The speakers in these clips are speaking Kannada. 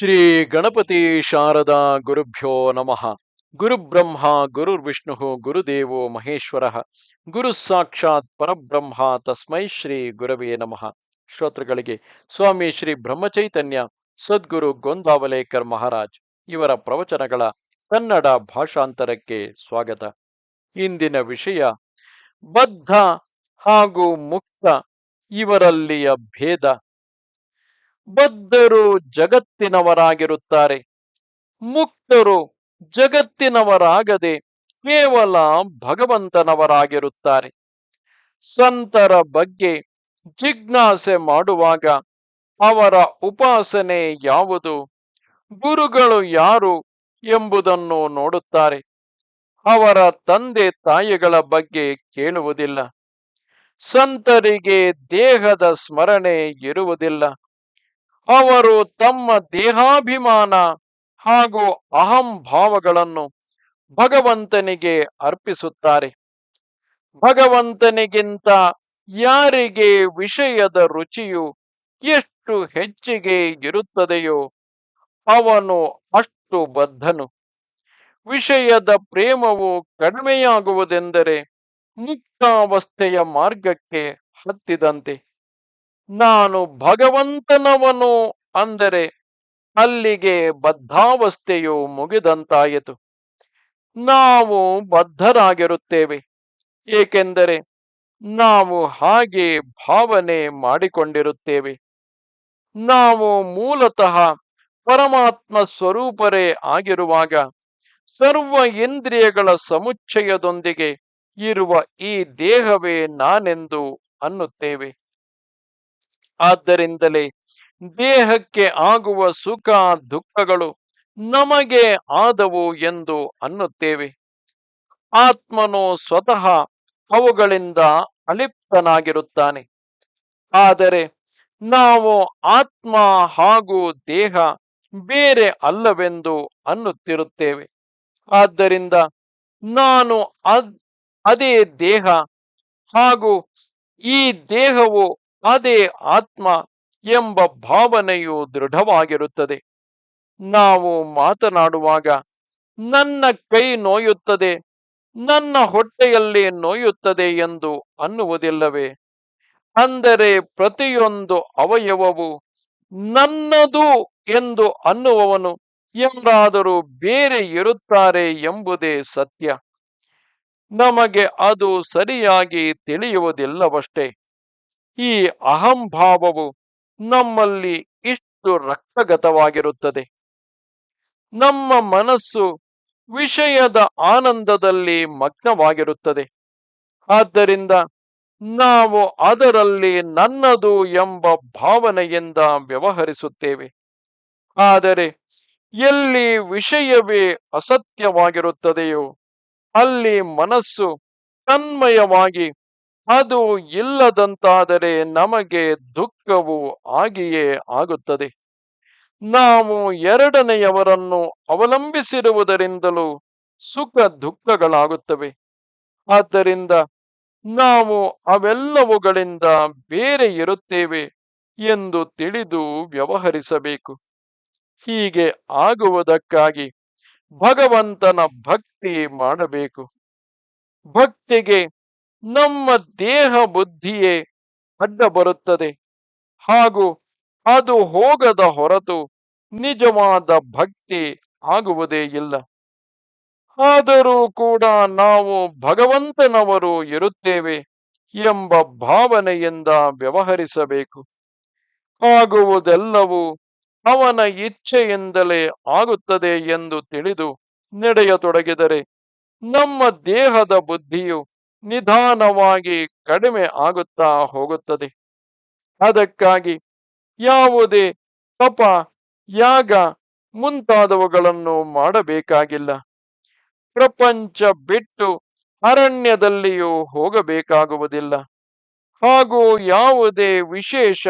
ಶ್ರೀ ಗಣಪತಿ ಶಾರದಾ ಗುರುಭ್ಯೋ ನಮಃ. ಗುರುಬ್ರಹ್ಮ ಗುರುರ್ವಿಷ್ಣು ಗುರುದೇವೋ ಮಹೇಶ್ವರ. ಗುರು ಸಾಕ್ಷಾತ್ ಪರಬ್ರಹ್ಮ ತಸ್ಮೈ ಶ್ರೀ ಗುರವೇ ನಮಃ. ಶ್ರೋತೃಗಳಿಗೆ, ಸ್ವಾಮಿ ಶ್ರೀ ಬ್ರಹ್ಮಚೈತನ್ಯ, ಸದ್ಗುರು ಗೊಂದಾವಲೇಕರ್ ಮಹಾರಾಜ್ ಇವರ ಪ್ರವಚನಗಳ ಕನ್ನಡ ಭಾಷಾಂತರಕ್ಕೆ ಸ್ವಾಗತ. ಇಂದಿನ ವಿಷಯ, ಬದ್ಧ ಹಾಗೂ ಮುಕ್ತ ಇವರಲ್ಲಿಯ ಭೇದ. ಬದ್ಧರು ಜಗತ್ತಿನವರಾಗಿರುತ್ತಾರೆ. ಮುಕ್ತರು ಜಗತ್ತಿನವರಾಗದೆ ಕೇವಲ ಭಗವಂತನವರಾಗಿರುತ್ತಾರೆ. ಸಂತರ ಬಗ್ಗೆ ಜಿಜ್ಞಾಸೆ ಮಾಡುವಾಗ ಅವರ ಉಪಾಸನೆ ಯಾವುದು? ಗುರುಗಳು ಯಾರು ಎಂಬುದನ್ನು ನೋಡುತ್ತಾರೆ. ಅವರ ತಂದೆ ತಾಯಿಗಳ ಬಗ್ಗೆ ಕೇಳುವುದಿಲ್ಲ. ಸಂತರಿಗೆ ದೇಹದ ಸ್ಮರಣೆ ಇರುವುದಿಲ್ಲ. ಅವರು ತಮ್ಮ ದೇಹಾಭಿಮಾನ ಹಾಗೂ ಅಹಂಭಾವಗಳನ್ನು ಭಗವಂತನಿಗೆ ಅರ್ಪಿಸುತ್ತಾರೆ. ಭಗವಂತನಿಗಿಂತ ಯಾರಿಗೆ ವಿಷಯದ ರುಚಿಯು ಎಷ್ಟು ಹೆಚ್ಚಿಗೆ ಇರುತ್ತದೆಯೋ ಅವನು ಅಷ್ಟು ಬದ್ಧನು. ವಿಷಯದ ಪ್ರೇಮವು ಕಡಿಮೆಯಾಗುವುದೆಂದರೆ ಮುಕ್ತಾವಸ್ಥೆಯ ಮಾರ್ಗಕ್ಕೆ ಹತ್ತಿದಂತೆ. ನಾನು ಭಗವಂತನವನು ಅಂದರೆ ಅಲ್ಲಿಗೆ ಬದ್ಧಾವಸ್ಥೆಯು ಮುಗಿದಂತಾಯಿತು. ನಾವು ಬದ್ಧರಾಗಿರುತ್ತೇವೆ, ಏಕೆಂದರೆ ನಾವು ಹಾಗೆ ಭಾವನೆ ಮಾಡಿಕೊಂಡಿರುತ್ತೇವೆ. ನಾವು ಮೂಲತಃ ಪರಮಾತ್ಮ ಸ್ವರೂಪರೇ ಆಗಿರುವಾಗ ಸರ್ವ ಇಂದ್ರಿಯಗಳ ಸಮುಚ್ಚಯದೊಂದಿಗೆ ಇರುವ ಈ ದೇಹವೇ ನಾನೆಂದು ಅನ್ನುತ್ತೇವೆ. ಆದ್ದರಿಂದಲೇ ದೇಹಕ್ಕೆ ಆಗುವ ಸುಖ ದುಃಖಗಳು ನಮಗೆ ಆದವು ಎಂದು ಅನ್ನುತ್ತೇವೆ. ಆತ್ಮನು ಸ್ವತಃ ಅವುಗಳಿಂದ ಅಲಿಪ್ತನಾಗಿರುತ್ತಾನೆ. ಆದರೆ ನಾವು ಆತ್ಮ ಹಾಗೂ ದೇಹ ಬೇರೆ ಅಲ್ಲವೆಂದು ಅನ್ನುತ್ತಿರುತ್ತೇವೆ. ಆದ್ದರಿಂದ ನಾನು ಅದ್ ದೇಹ ಹಾಗೂ ಈ ದೇಹವು ಅದೇ ಆತ್ಮ ಎಂಬ ಭಾವನೆಯು ದೃಢವಾಗಿರುತ್ತದೆ. ನಾವು ಮಾತನಾಡುವಾಗ ನನ್ನ ಕೈ ನೋಯುತ್ತದೆ, ನನ್ನ ಹೊಟ್ಟೆಯಲ್ಲಿ ನೋಯುತ್ತದೆ ಎಂದು ಅನ್ನುವುದಿಲ್ಲವೇ? ಅಂದರೆ ಪ್ರತಿಯೊಂದು ಅವಯವವು ನನ್ನದು ಎಂದು ಅನ್ನುವವನು ಯಾರಾದರೂ ಬೇರೆ ಇರುತ್ತಾರೆ ಎಂಬುದೇ ಸತ್ಯ. ನಮಗೆ ಅದು ಸರಿಯಾಗಿ ತಿಳಿಯುವುದಿಲ್ಲವಷ್ಟೇ. ಈ ಅಹಂಭಾವವು ನಮ್ಮಲ್ಲಿ ಇಷ್ಟು ರಕ್ತಗತವಾಗಿರುತ್ತದೆ. ನಮ್ಮ ಮನಸ್ಸು ವಿಷಯದ ಆನಂದದಲ್ಲಿ ಮಗ್ನವಾಗಿರುತ್ತದೆ. ಆದ್ದರಿಂದ ನಾವು ಅದರಲ್ಲಿ ನನ್ನದು ಎಂಬ ಭಾವನೆಯಿಂದ ವ್ಯವಹರಿಸುತ್ತೇವೆ. ಆದರೆ ಎಲ್ಲಿ ವಿಷಯವೇ ಅಸತ್ಯವಾಗಿರುತ್ತದೆಯೋ ಅಲ್ಲಿ ಮನಸ್ಸು ತನ್ಮಯವಾಗಿ ಅದು ಇಲ್ಲದಂತಾದರೆ ನಮಗೆ ದುಃಖವು ಆಗಿಯೇ ಆಗುತ್ತದೆ. ನಾವು ಎರಡನೆಯವರನ್ನು ಅವಲಂಬಿಸಿರುವುದರಿಂದಲೂ ಸುಖ ದುಃಖಗಳಾಗುತ್ತವೆ. ಆದ್ದರಿಂದ ನಾವು ಅವೆಲ್ಲವುಗಳಿಂದ ಬೇರೆ ಇರುತ್ತೇವೆ ಎಂದು ತಿಳಿದು ವ್ಯವಹರಿಸಬೇಕು. ಹೀಗೆ ಆಗುವುದಕ್ಕಾಗಿ ಭಗವಂತನ ಭಕ್ತಿ ಮಾಡಬೇಕು. ಭಕ್ತಿಗೆ ನಮ್ಮ ದೇಹ ಬುದ್ಧಿಯೇ ಅಡ್ಡ ಬರುತ್ತದೆ. ಹಾಗೂ ಅದು ಹೋಗದ ಹೊರತು ನಿಜವಾದ ಭಕ್ತಿ ಆಗುವುದೇ ಇಲ್ಲ. ಆದರೂ ಕೂಡ ನಾವು ಭಗವಂತನವರು ಇರುತ್ತೇವೆ ಎಂಬ ಭಾವನೆಯಿಂದ ವ್ಯವಹರಿಸಬೇಕು. ಆಗುವುದೆಲ್ಲವೂ ಅವನ ಇಚ್ಛೆಯಿಂದಲೇ ಆಗುತ್ತದೆ ಎಂದು ತಿಳಿದು ನಡೆಯತೊಡಗಿದರೆ ನಮ್ಮ ದೇಹದ ಬುದ್ಧಿಯು ನಿಧಾನವಾಗಿ ಕಡಿಮೆ ಆಗುತ್ತಾ ಹೋಗುತ್ತದೆ. ಅದಕ್ಕಾಗಿ ಯಾವುದೇ ತಪ, ಯಾಗ ಮುಂತಾದವುಗಳನ್ನು ಮಾಡಬೇಕಾಗಿಲ್ಲ. ಪ್ರಪಂಚ ಬಿಟ್ಟು ಅರಣ್ಯದಲ್ಲಿಯೂ ಹೋಗಬೇಕಾಗುವುದಿಲ್ಲ. ಹಾಗೂ ಯಾವುದೇ ವಿಶೇಷ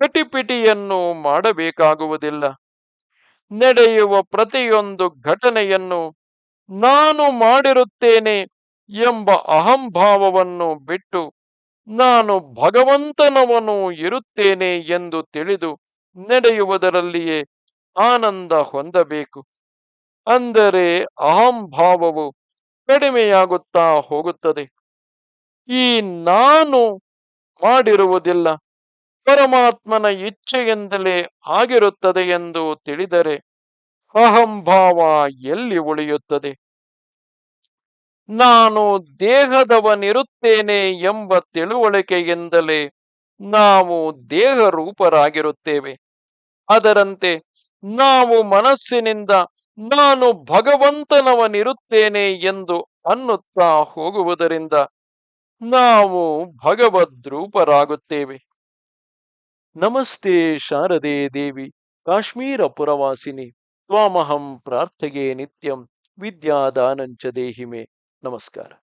ಕಟಿಪಿಟಿಯನ್ನು ಮಾಡಬೇಕಾಗುವುದಿಲ್ಲ. ನಡೆಯುವ ಪ್ರತಿಯೊಂದು ಘಟನೆಯನ್ನು ನಾನು ಮಾಡಿರುತ್ತೇನೆ ಎಂಬ ಅಹಂಭಾವವನ್ನು ಬಿಟ್ಟು ನಾನು ಭಗವಂತನವನು ಇರುತ್ತೇನೆ ಎಂದು ತಿಳಿದು ನಡೆಯುವುದರಲ್ಲಿಯೇ ಆನಂದ ಹೊಂದಬೇಕು. ಅಂದರೆ ಅಹಂಭಾವವು ಕಡಿಮೆಯಾಗುತ್ತಾ ಹೋಗುತ್ತದೆ. ಈ ನಾನು ಮಾಡಿರುವುದಿಲ್ಲ. ಪರಮಾತ್ಮನ ಇಚ್ಛೆಯಿಂದಲೇ ಆಗಿರುತ್ತದೆ ಎಂದು ತಿಳಿದರೆ ಅಹಂಭಾವ ಎಲ್ಲಿ ಉಳಿಯುತ್ತದೆ? ನಾನು ದೇಹದವನಿರುತ್ತೇನೆ ಎಂಬ ತಿಳುವಳಿಕೆಯಿಂದಲೇ ನಾವು ದೇಹ ರೂಪರಾಗಿರುತ್ತೇವೆ ಅದರಂತೆ ನಾವು ಮನಸ್ಸಿನಿಂದ ನಾನು ಭಗವಂತನವನಿರುತ್ತೇನೆ ಎಂದು ಅನ್ನುತ್ತಾ ಹೋಗುವುದರಿಂದ ನಾವು ಭಗವದ್ರೂಪರಾಗುತ್ತೇವೆ. ನಮಸ್ತೆ ಶಾರದೆ ದೇವಿ, ಕಾಶ್ಮೀರ ಪುರವಾಸಿನಿ, ತ್ವಾಮಹಂ ಪ್ರಾರ್ಥೆಗೆ ನಿತ್ಯಂ, ವಿದ್ಯಾದಾನಂಚ ದೇಹಿಮೆ. Namaskara.